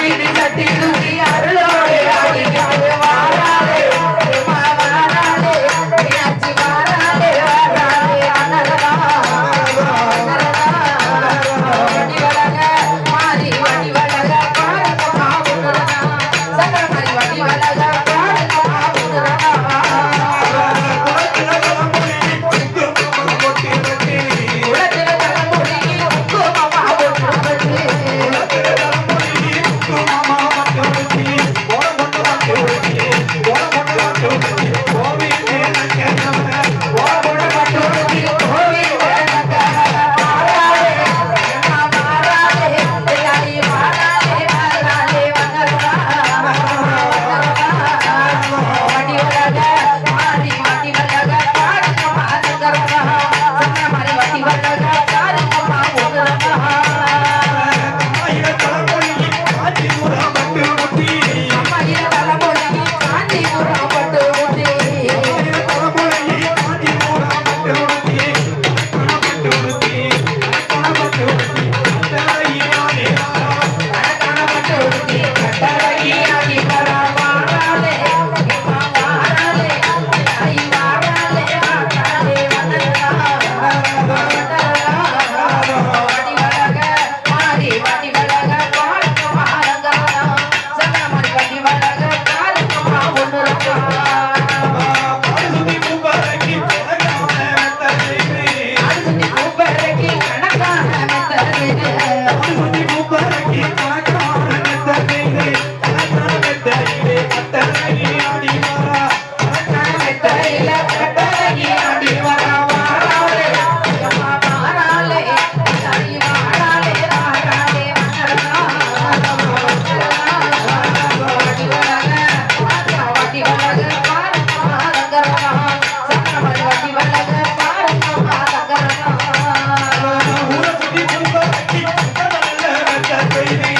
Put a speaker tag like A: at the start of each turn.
A: Chutney சட்டினு
B: Thank you.